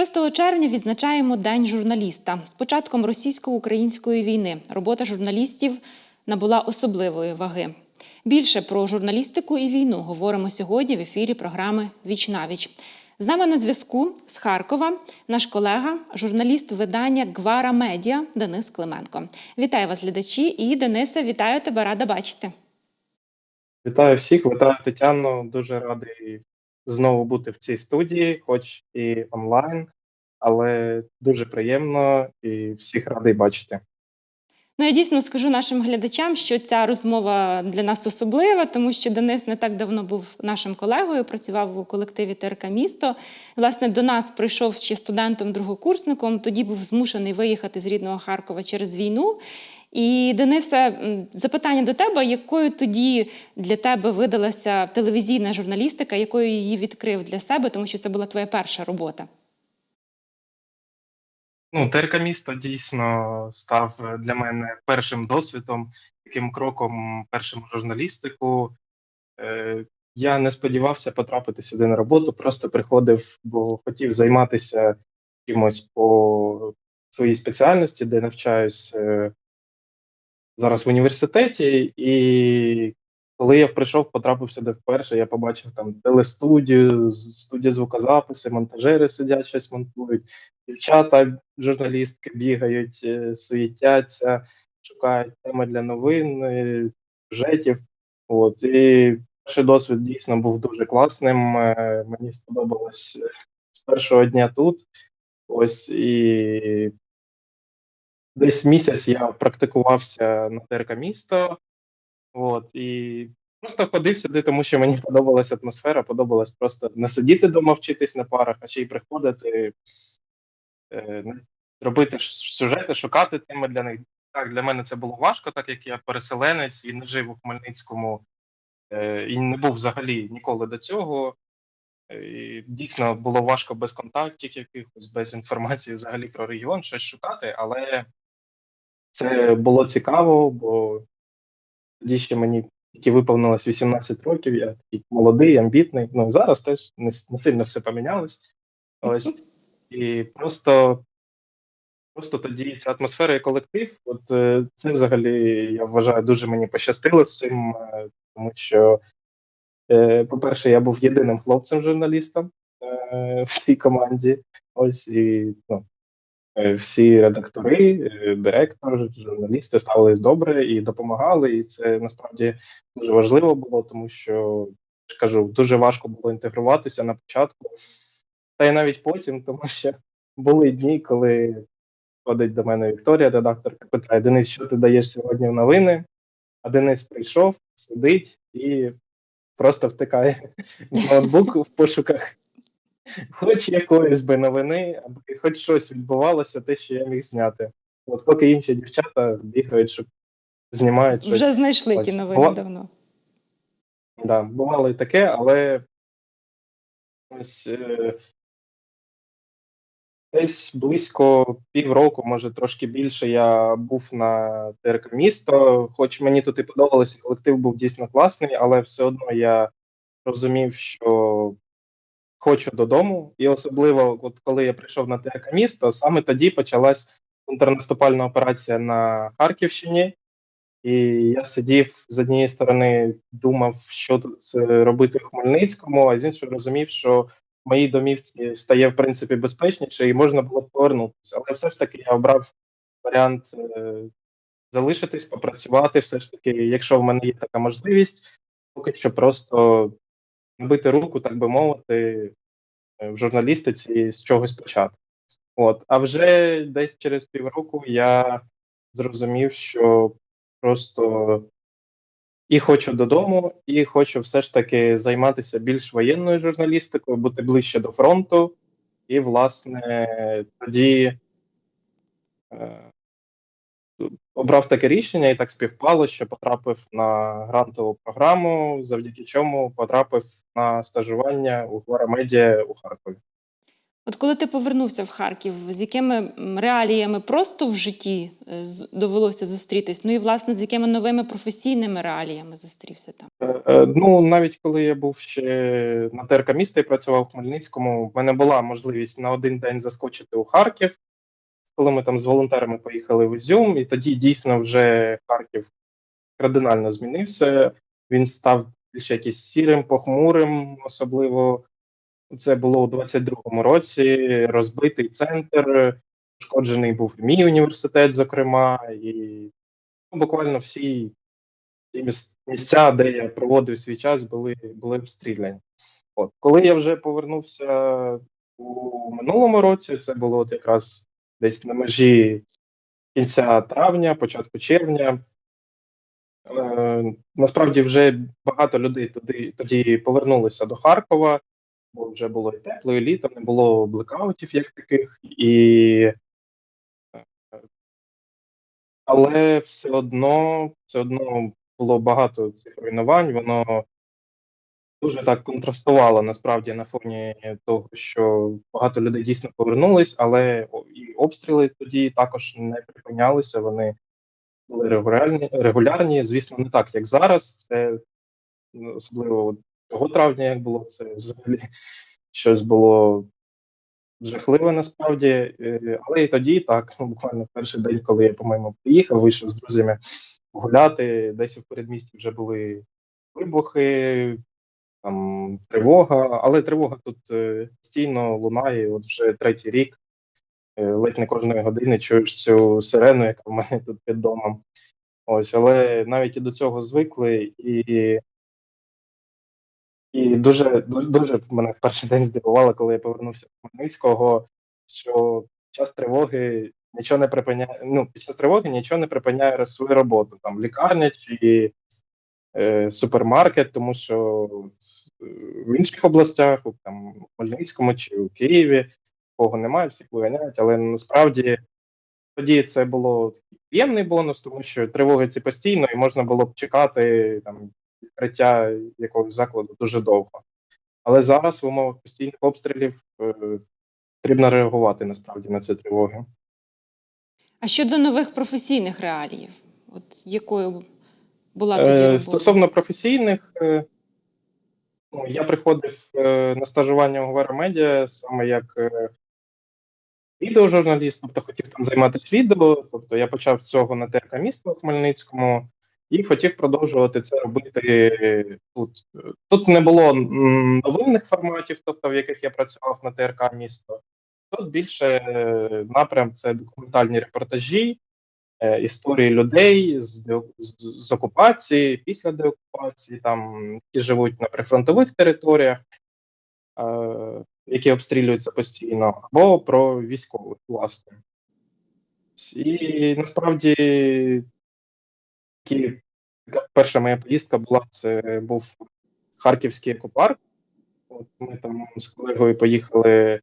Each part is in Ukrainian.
6 червня відзначаємо День журналіста. З початком російсько-української війни робота журналістів набула особливої ваги. Більше про журналістику і війну говоримо сьогодні в ефірі програми Віч на віч. З нами на зв'язку з Харкова наш колега, журналіст видання Гвара Медіа Денис Клименко. Вітаю вас, глядачі, і Денисе, вітаю тебе, рада бачити. Вітаю всіх, вітаю Тетяну. Дуже радий знову бути в цій студії, хоч і онлайн, але дуже приємно і всіх радий бачити. Ну, я дійсно скажу нашим глядачам, що ця розмова для нас особлива, тому що Денис не так давно був нашим колегою, працював у колективі ТРК Місто. Власне, до нас прийшов ще студентом-другокурсником. Тоді був змушений виїхати з рідного Харкова через війну. І Денисе, запитання до тебе: якою тоді для тебе видалася телевізійна журналістика, якою її відкрив для себе, тому що це була твоя перша робота? Ну, ТРК місто дійсно став для мене першим досвідом, таким кроком першим журналістику. Е, я не сподівався потрапити сюди на роботу, просто приходив, бо хотів займатися чимось по своїй спеціальності, де навчаюсь е, зараз в університеті. І коли я прийшов, потрапив сюди вперше, я побачив там телестудію, студію звукозаписи, монтажери сидять, щось монтують, дівчата, журналістки бігають, е, суетяться, шукають теми для новин, е, сюжетів. От і перший досвід дійсно був дуже класним. е, Мені сподобалось з першого дня тут. Ось і десь місяць я практикувався на ТРК місто. От, і просто ходив сюди, тому що мені подобалася атмосфера, подобалось просто не сидіти вдома, вчитись на парах, а ще й приходити, е, ну, робити сюжети, шукати теми для них. Так, для мене це було важко, так як я переселенець і не жив у Хмельницькому, е, і не був взагалі ніколи до цього. Е, І дійсно було важко без контактів якихось, без інформації взагалі про регіон, щось шукати, але це було цікаво, бо тоді ще мені тільки виповнилось 18 років, я такий молодий, амбітний. Ну і зараз теж не, не сильно все помінялось. Ось. І просто, просто тоді ця атмосфера і колектив, от е, це взагалі, я вважаю, дуже мені пощастило з цим, е, тому що, е, по-перше, я був єдиним хлопцем-журналістом в цій команді. Ось і ну, всі редактори, е, директор, журналісти ставились добре і допомагали. І це насправді дуже важливо було, тому що я ж кажу, дуже важко було інтегруватися на початку, та й навіть потім, тому що були дні, коли ходить до мене Вікторія, редакторка, питає: Денис, що ти даєш сьогодні в новини? А Денис прийшов, сидить і просто втикає в ноутбук в пошуках хоч якоїсь би новини, аби хоч щось відбувалося, те, що я міг зняти. От поки інші дівчата бігають, щоб знімають щось. Вже знайшли ті новини Була- давно. Да, бувало і таке, але ось е, десь близько півроку, може трошки більше, я був на ТРК місто. Хоч мені тут і подобалося, колектив був дійсно класний, але все одно я розумів, що хочу додому. І особливо, от коли я прийшов на ТРК місто, саме тоді почалась контрнаступальна операція на Харківщині. І я сидів з однієї сторони, думав, що тут робити в Хмельницькому, а з іншої розумів, що в моїй домівці стає в принципі безпечніше і можна було повернутися. Але все ж таки я обрав варіант е, залишитись, попрацювати. Все ж таки, якщо в мене є така можливість, поки що просто набити руку, так би мовити, в журналістиці з чогось почати. От, а вже десь через півроку я зрозумів, що просто і хочу додому, і хочу все ж таки займатися більш воєнною журналістикою, бути ближче до фронту. І, власне, тоді е, обрав таке рішення, і так співпало, що потрапив на грантову програму, завдяки чому потрапив на стажування у Гвара Медіа у Харкові. От коли ти повернувся в Харків, з якими реаліями просто в житті е, довелося зустрітись? Ну і власне з якими новими професійними реаліями зустрівся там? Е, е, Ну, навіть коли я був ще на ТРК міста і працював в Хмельницькому, в мене була можливість на один день заскочити у Харків, коли ми там з волонтерами поїхали в Ізюм, і тоді дійсно вже Харків кардинально змінився. Він став більш якийсь сірим, похмурим, особливо це було у 22-му році. Розбитий центр, пошкоджений був мій університет, зокрема, і ну, буквально всі місця, де я проводив свій час, були, були обстріляні. От коли я вже повернувся у минулому році, це було от якраз десь на межі кінця травня, початку червня. Е, насправді вже багато людей туди тоді повернулися до Харкова, бо вже було і тепло, і літо, не було блекаутів як таких, і е, але все одно, все одно було багато цих руйнувань. Воно дуже так контрастувало насправді на фоні того, що багато людей дійсно повернулись, але і обстріли тоді також не припинялися. Вони були регулярні, регулярні. Звісно, не так, як зараз. Це ну, особливо цього травня, як було, це взагалі щось було жахливе насправді. Е, Але і тоді, так, ну, буквально в перший день, коли я, по-моєму, приїхав, вийшов з друзями гуляти, десь у передмісті вже були вибухи, там тривога, але тривога тут е, постійно лунає, от вже третій рік. Е, Ледь не кожної години чуєш цю сирену, яка в мене тут під домом. Ось, але навіть і до цього звикли, і, і дуже, дуже мене в перший день здивувало, коли я повернувся з Хмельницького, що під час тривоги нічого не припиняє. Ну, під час тривоги нічого не припиняє свою роботу. Там лікарня чи супермаркет, тому що е, в інших областях, там у Хмельницькому чи у Києві, кого немає, всіх виганяють, але насправді тоді це було приємний бонус, тому що тривоги ці постійно, і можна було б чекати там відкриття якогось закладу дуже довго. Але зараз в умовах постійних обстрілів е, потрібно реагувати насправді на ці тривоги. А щодо нових професійних реаліїв, от якою була тоді Е, робота? Стосовно професійних, е, ну, я приходив е, на стажування у Гвера Медіа саме як відеожурналіст, тобто хотів там займатися відео. Тобто я почав з цього на ТРК міста у Хмельницькому і хотів продовжувати це робити тут. Тут не було новинних форматів, тобто в яких я працював на ТРК місто. Тут більше напрям це документальні репортажі, історії людей з, з, з окупації, після деокупації, там які живуть на прифронтових територіях, е, які обстрілюються постійно, або про військових, власне. І насправді такі, перша моя поїздка була це був Харківський екопарк. От ми там з колегою поїхали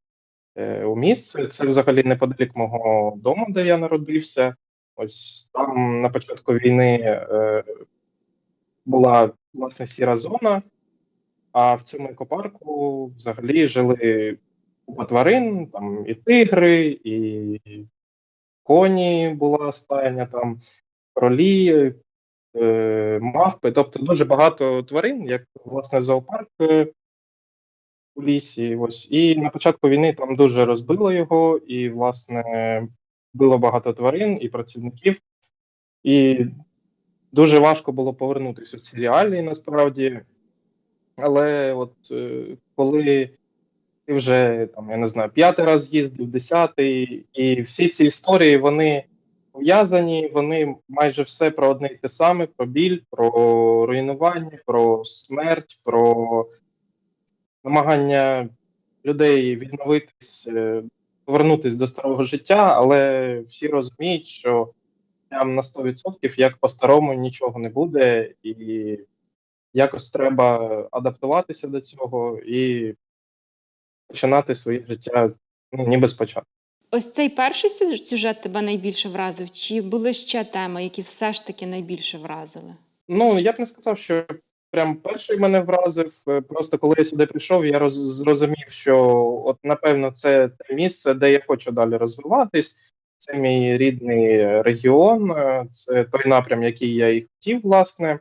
е, у місце. Це взагалі неподалік мого дому, де я народився. Ось там на початку війни е, була власне сіра зона, а в цьому екопарку взагалі жили купа тварин, там і тигри, і коні була стайня, там кролі, е, мавпи. Тобто дуже багато тварин, як власне зоопарк е, у лісі. Ось. І на початку війни там дуже розбило його, і, власне, було багато тварин і працівників. І дуже важко було повернутися у ці реалії насправді. Але от е, коли ти вже там, я не знаю, п'ятий раз їздив, десятий, і всі ці історії вони пов'язані, вони майже все про одне й те саме: про біль, про руйнування, про смерть, про намагання людей відновитись, повернутись до старого життя, але всі розуміють, що прям на 100% як по-старому нічого не буде, і якось треба адаптуватися до цього і починати своє життя ну, ніби спочатку. Ось цей перший сюжет тебе найбільше вразив, чи були ще теми, які все ж таки найбільше вразили? Ну, я б не сказав, що прям перший мене вразив. Е, Просто коли я сюди прийшов, я роз, зрозумів, що от напевно це те місце, де я хочу далі розвиватись. Це мій рідний регіон, е, це той напрям, який я і хотів, власне.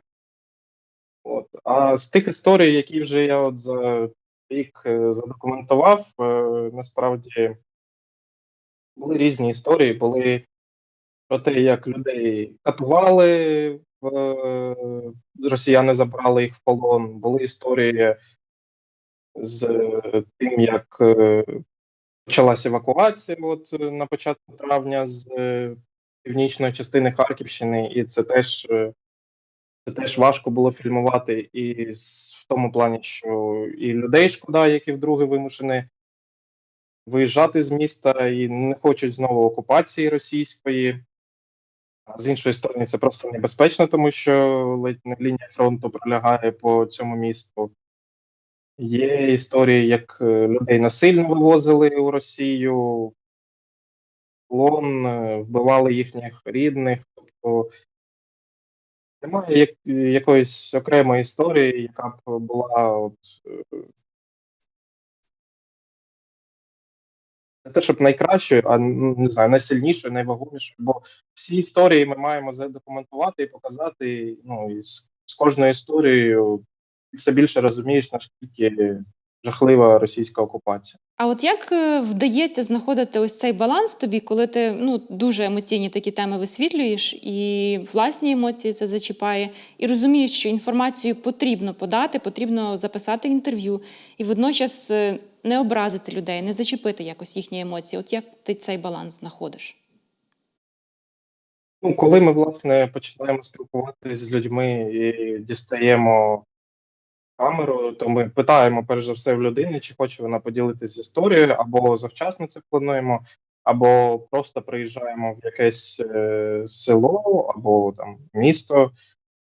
От. А з тих історій, які вже я от за рік е, задокументував, насправді були різні історії, були про те, як людей катували, росіяни забрали їх в полон. Були історії з е, тим, як е, почалася евакуація от, е, на початку травня з е, північної частини Харківщини, і це теж, е, це теж важко було фільмувати, і в тому плані, що і людей шкода, які вдруге вимушені виїжджати з міста і не хочуть знову окупації російської. З іншої сторони, це просто небезпечно, тому що ледь не лінія фронту пролягає по цьому місту. Є історії, як е, людей насильно вивозили у Росію, в полон, е, вбивали їхніх рідних. Тобто немає як, якоїсь окремої історії, яка б була от, не те, щоб найкращою, а ну, не знаю, найсильнішою, найвагомішою. Бо всі історії ми маємо задокументувати і показати. Ну і з, з кожною історією все більше розумієш, наскільки жахлива російська окупація. А от як е, вдається знаходити ось цей баланс тобі, коли ти ну дуже емоційні такі теми висвітлюєш, і власні емоції це зачіпає, і розумієш, що інформацію потрібно подати, потрібно записати інтерв'ю, і водночас е, не образити людей, не зачепити якось їхні емоції. От як ти цей баланс знаходиш? Ну, коли ми власне починаємо спілкуватися з людьми і дістаємо камеру, то ми питаємо перш за все в людини, чи хоче вона поділитися історією, або завчасно це плануємо, або просто приїжджаємо в якесь е, село або там місто,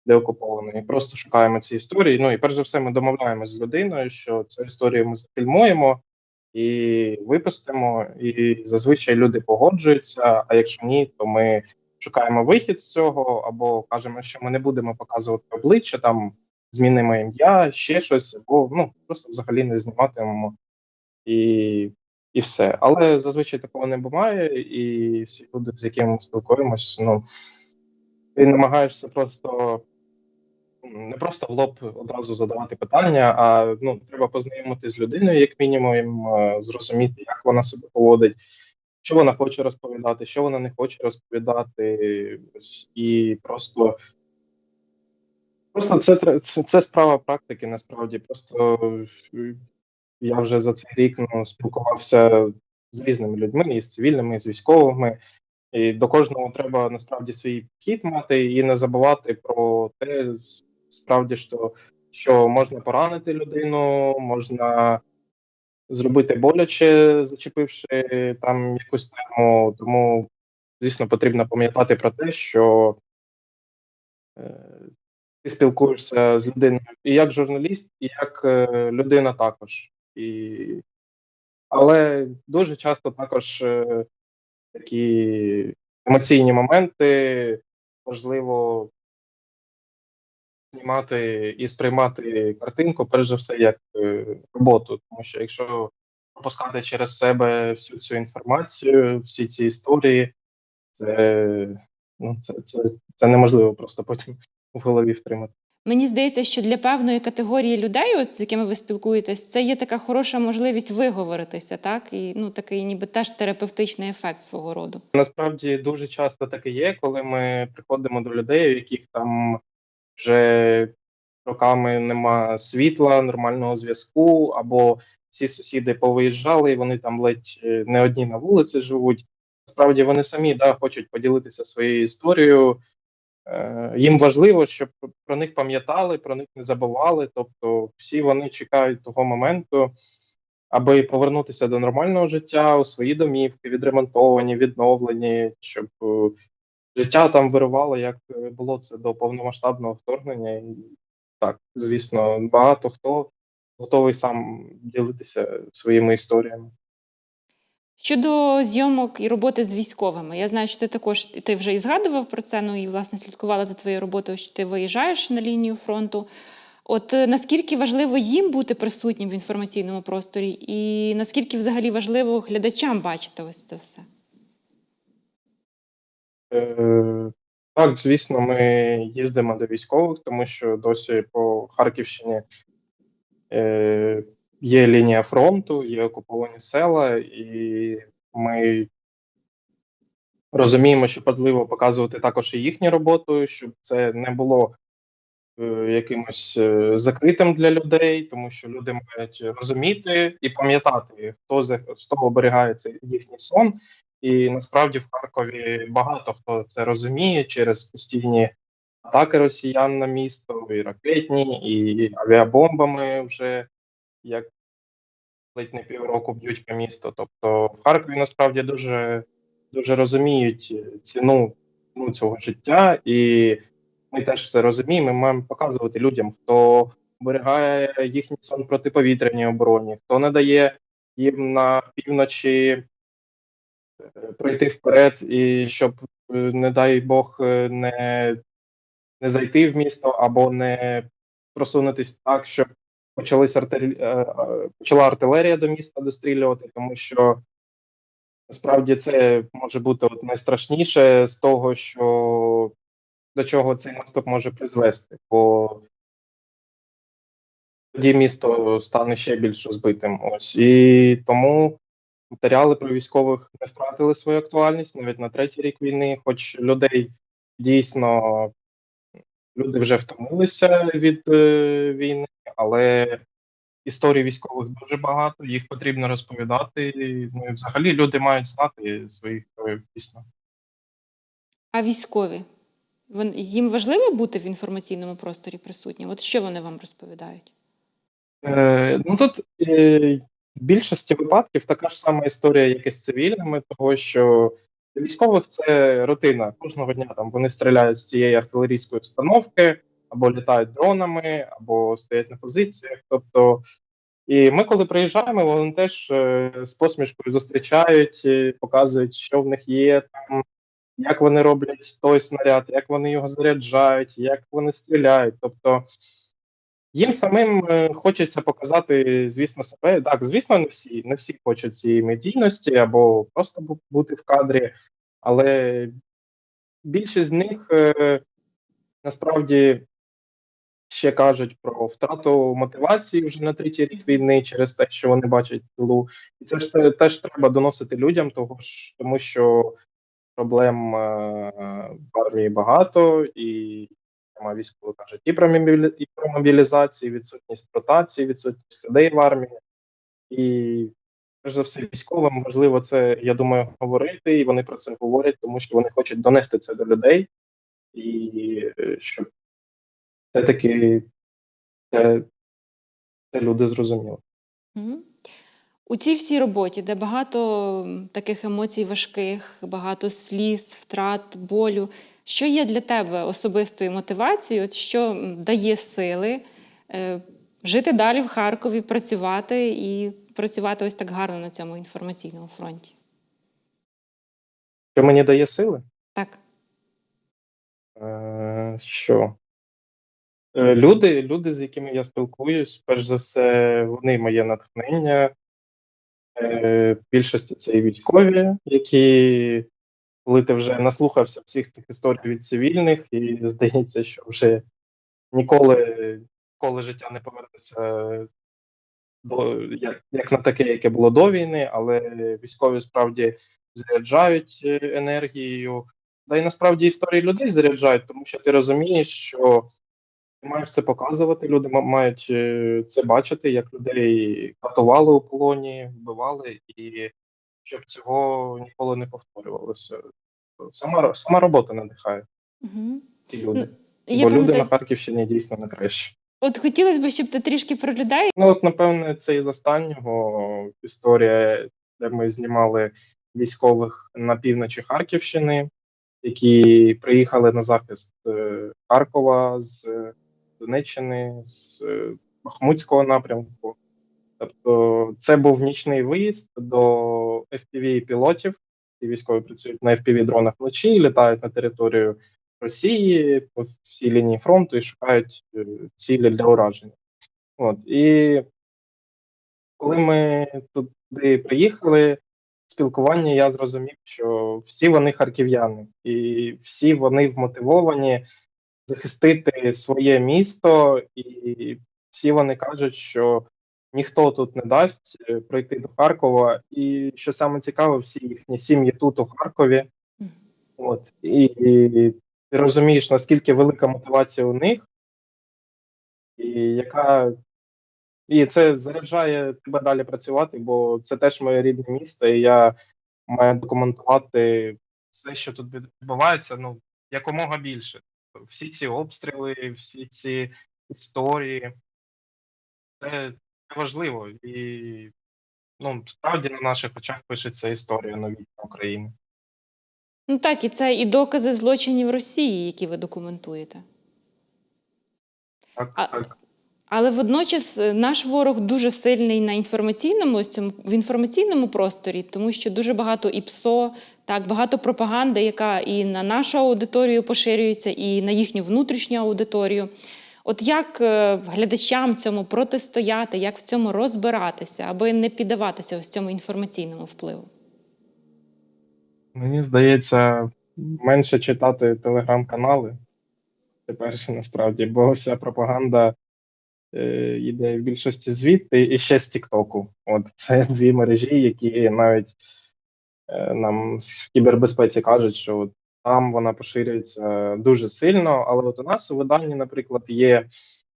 де окуповано, і просто шукаємо ці історії. Ну і перш за все, ми домовляємося з людиною, що цю історію ми зафільмуємо і випустимо. І зазвичай люди погоджуються. А якщо ні, то ми шукаємо вихід з цього, або кажемо, що ми не будемо показувати обличчя, там змінимо ім'я, ще щось, або ну просто взагалі не зніматимемо і, і все. Але зазвичай такого не буває, і всі люди, з якими ми спілкуємось, ну ти намагаєшся просто не просто в лоб одразу задавати питання, а ну треба познайомитися з людиною, як мінімум, е, зрозуміти, як вона себе поводить, що вона хоче розповідати, що вона не хоче розповідати, і просто. Просто це, це, це справа практики, насправді. Просто е, я вже за цей рік ну, спілкувався з різними людьми, і з цивільними, і з військовими. І до кожного треба насправді свій підхід мати і не забувати про те, справді, що, що можна поранити людину, можна зробити боляче, зачепивши там якусь тему. Тому, звісно, потрібно пам'ятати про те, що е, ти спілкуєшся з людиною і як журналіст, і як е, людина також. І... Але дуже часто також е, такі емоційні моменти важливо знімати і сприймати картинку, перш за все, як е, роботу. Тому що якщо пропускати через себе всю цю інформацію, всі ці історії, це, ну, це, це, це неможливо просто потім в голові втримати. Мені здається, що для певної категорії людей, от, з якими ви спілкуєтесь, це є така хороша можливість виговоритися, так? І ну такий ніби теж терапевтичний ефект свого роду. Насправді дуже часто таке є, коли ми приходимо до людей, у яких там вже роками нема світла, нормального зв'язку, або всі сусіди повиїжджали, і вони там ледь е, не одні на вулиці живуть. Насправді вони самі да, хочуть поділитися своєю історією. Е, Їм важливо, щоб про них пам'ятали, про них не забували. Тобто, всі вони чекають того моменту, аби повернутися до нормального життя у свої домівки, відремонтовані, відновлені, щоб е, життя там вирувало, як було це до повномасштабного вторгнення. І так, звісно, багато хто готовий сам ділитися своїми історіями. Щодо зйомок і роботи з військовими, я знаю, що ти також ти вже і згадував про це. Ну і власне слідкувала за твоєю роботою, що ти виїжджаєш на лінію фронту. От е, наскільки важливо їм бути присутнім в інформаційному просторі, і наскільки взагалі важливо глядачам бачити ось це все? Е, Так, звісно, ми їздимо до військових, тому що досі по Харківщині е, є лінія фронту, є окуповані села, і ми розуміємо, що важливо показувати також і їхню роботу, щоб це не було е, якимось е, закритим для людей, тому що люди мають розуміти і пам'ятати, хто з того оберігається їхній сон. І насправді в Харкові багато хто це розуміє через постійні атаки росіян на місто, і ракетні, і авіабомбами вже як ледь не півроку б'ють по місту. Тобто в Харкові насправді дуже, дуже розуміють ціну, ціну цього життя, і ми теж це розуміємо. Ми маємо показувати людям, хто оберігає їхній сон протиповітряній обороні, хто не дає їм на півночі е, пройти вперед, і щоб, е, не дай Бог, е, не, не зайти в місто або не просунутись так, щоб почались артиль... е, почала артилерія до міста дострілювати, тому що насправді це може бути от найстрашніше з того, що до чого цей наступ може призвести, бо тоді місто стане ще більш розбитим. Ось і тому матеріали про військових не втратили свою актуальність навіть на третій рік війни, хоч людей дійсно люди вже втомилися від е, війни, але історій військових дуже багато, їх потрібно розповідати. Ну і взагалі люди мають знати своїх героїв дійсно. А військові? Вон- Їм важливо бути в інформаційному просторі присутнім? От що вони вам розповідають? Е, ну тут е, в більшості випадків така ж сама історія, як і з цивільними, того що для військових це рутина. Кожного дня там вони стріляють з цієї артилерійської установки, або літають дронами, або стоять на позиціях. Тобто, і ми, коли приїжджаємо, вони теж е, з посмішкою зустрічають, е, показують, що в них є там. Як вони роблять той снаряд, як вони його заряджають, як вони стріляють. Тобто їм самим е, хочеться показати, звісно, себе. Так, звісно, не всі, не всі хочуть цієї медійності або просто бути в кадрі, але більшість з них е, насправді ще кажуть про втрату мотивації вже на третій рік війни через те, що вони бачать тилу. І це ж теж треба доносити людям, того ж, тому що проблем е, в армії багато, і військово кажуть і про мобілізацію, відсутність ротації, відсутність людей в армії. І перш за все, військовим. Важливо це, я думаю, говорити, і вони про це говорять, тому що вони хочуть донести це до людей, і е, щоб все-таки це, це люди зрозуміли. У цій всій роботі, де багато таких емоцій важких, багато сліз, втрат, болю, що є для тебе особистою мотивацією, що дає сили е, жити далі в Харкові, працювати і працювати ось так гарно на цьому інформаційному фронті? Що мені дає сили? Так. Е, що? Е, Люди, люди, з якими я спілкуюсь, перш за все, вони моє натхнення. Е, більшості це і військові, які, коли ти вже наслухався всіх цих історій від цивільних, і здається, що вже ніколи, ніколи життя не повернеться до як, як на таке, яке було до війни, але військові справді заряджають е, енергією. Та й насправді історії людей заряджають, тому що ти розумієш, що ти маєш це показувати. Люди мають е, це бачити, як людей катували у полоні, вбивали, і щоб цього ніколи не повторювалося. Сама, сама робота надихає Угу. ті люди. Я Бо люди на Харківщині дійсно не кращі. От хотілося б, щоб ти трішки про людей. Ну, от, напевне, це із останнього історія, де ми знімали військових на півночі Харківщини, які приїхали на захист е, Харкова з е, Донеччини, з е, Бахмутського напрямку. Тобто, це був нічний виїзд до FPV пілотів. Ці військові працюють на FPV дронах вночі, літають на територію Росії по всій лінії фронту і шукають е, цілі для ураження. От і коли ми туди приїхали, в спілкуванні я зрозумів, що всі вони харків'яни, і всі вони вмотивовані захистити своє місто, і всі вони кажуть, що ніхто тут не дасть е, прийти до Харкова. І що саме цікаве, всі їхні сім'ї тут у Харкові. От і, і ти розумієш, наскільки велика мотивація у них, і яка і це заряджає тебе далі працювати, бо це теж моє рідне місто, і я маю документувати все, що тут відбувається, ну якомога більше. Всі ці обстріли, всі ці історії, це, важливо. І ну, справді на наших очах пишеться історія новітня України. Ну так, і це і докази злочинів Росії, які ви документуєте. Так, А- так. Але водночас е, наш ворог дуже сильний на інформаційному в інформаційному просторі, тому що дуже багато і ПСО, так багато пропаганди, яка і на нашу аудиторію поширюється, і на їхню внутрішню аудиторію. От як е, глядачам цьому протистояти, як в цьому розбиратися, аби не піддаватися ось цьому інформаційному впливу? Мені здається, менше читати телеграм-канали. Це перше насправді, бо вся пропаганда е, йде в більшості звідти і ще з Тіктоку. От це дві мережі, які навіть е, нам в кібербезпеці кажуть, що от там вона поширюється дуже сильно. Але от у нас у виданні, наприклад, є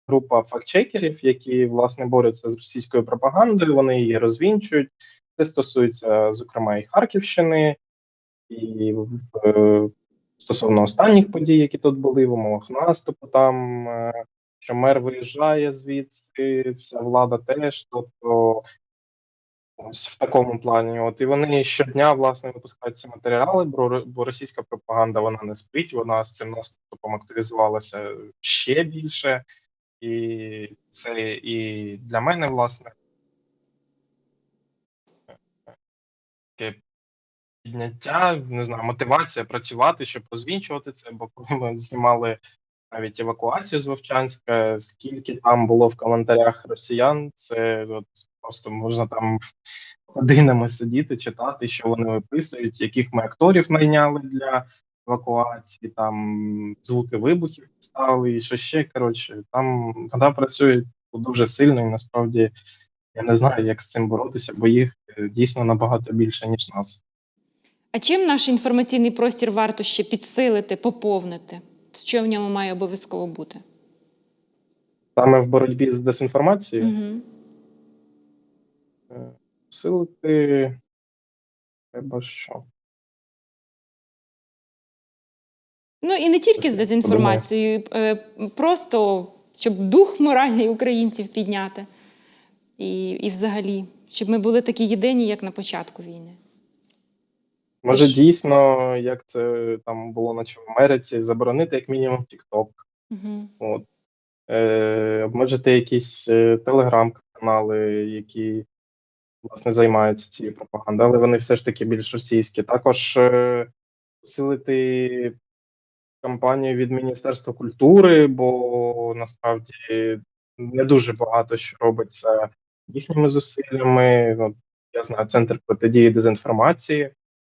група фактчекерів, які власне борються з російською пропагандою. Вони її розвінчують. Це стосується, зокрема, і Харківщини, і в, е, стосовно останніх подій, які тут були, в умовах наступу, там е, що мер виїжджає звідси, вся влада теж. Тобто, ось в такому плані. От і вони щодня власне випускають ці матеріали, бо, російська пропаганда вона не спить, вона з цим наступом активізувалася ще більше. І це і для мене, власне, підняття, не знаю, мотивація працювати, щоб розвінчувати це. Бо коли ми знімали навіть евакуацію з Вовчанська, скільки там було в коментарях росіян, це от просто можна там годинами сидіти, читати, що вони виписують, яких ми акторів найняли для евакуації, там звуки вибухів ставили, і що ще. Коротше, там вона працює дуже сильно, і насправді я не знаю, як з цим боротися, бо їх е, дійсно набагато більше, ніж нас. А чим наш інформаційний простір варто ще підсилити, поповнити? Що в ньому має обов'язково бути? Саме в боротьбі з дезінформацією Угу. е, силити треба що? Ну і не тільки з дезінформацією, е, просто щоб дух моральний українців підняти. І, і взагалі, щоб ми були такі єдині, як на початку війни. Може, дійсно, як це там було наче в Америці, заборонити як мінімум TikTok, Угу. от, е, обмежити якісь е, телеграм-канали, які власне займаються цією пропагандою, але вони все ж таки більш російські. Також е, посилити кампанію від Міністерства культури, бо насправді не дуже багато що робиться їхніми зусиллями. Ну, я знаю, центр протидії дезінформації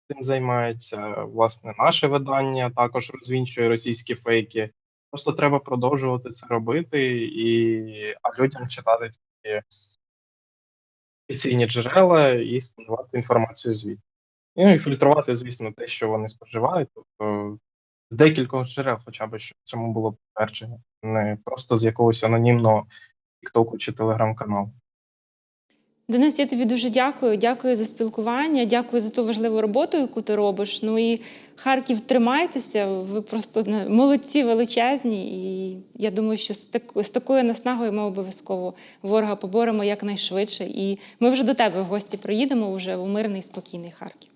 цим займається. Власне, наше видання також розвінчує російські фейки. Просто треба продовжувати це робити, і а людям читати тільки офіційні джерела і споживати інформацію звідти. Ну і фільтрувати, звісно, те, що вони споживають, тобто з декількох джерел, хоча б щоб цьому було підтвердження, не просто з якогось анонімного тіктоку чи телеграм-каналу. Денис, я тобі дуже дякую. Дякую за спілкування, дякую за ту важливу роботу, яку ти робиш. Ну і Харків, тримайтеся. Ви просто не- молодці величезні. І я думаю, що з такою наснагою ми обов'язково ворога поборемо якнайшвидше. І ми вже до тебе в гості приїдемо вже у мирний, спокійний Харків.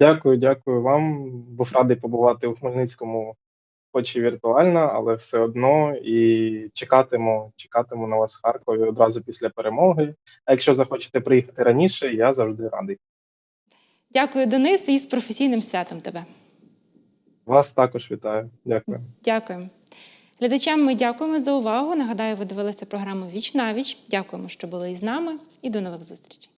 Дякую, дякую вам. Був радий побувати у Хмельницькому, хоч і віртуально, але все одно. І чекатиму, чекатиму на вас в Харкові одразу після перемоги. А якщо захочете приїхати раніше, я завжди радий. Дякую, Денис, і з професійним святом тебе. Вас також вітаю. Дякую. Дякуємо. Глядачам ми дякуємо за увагу. Нагадаю, ви дивилися програму Віч на віч. Дякуємо, що були із нами, і до нових зустрічей.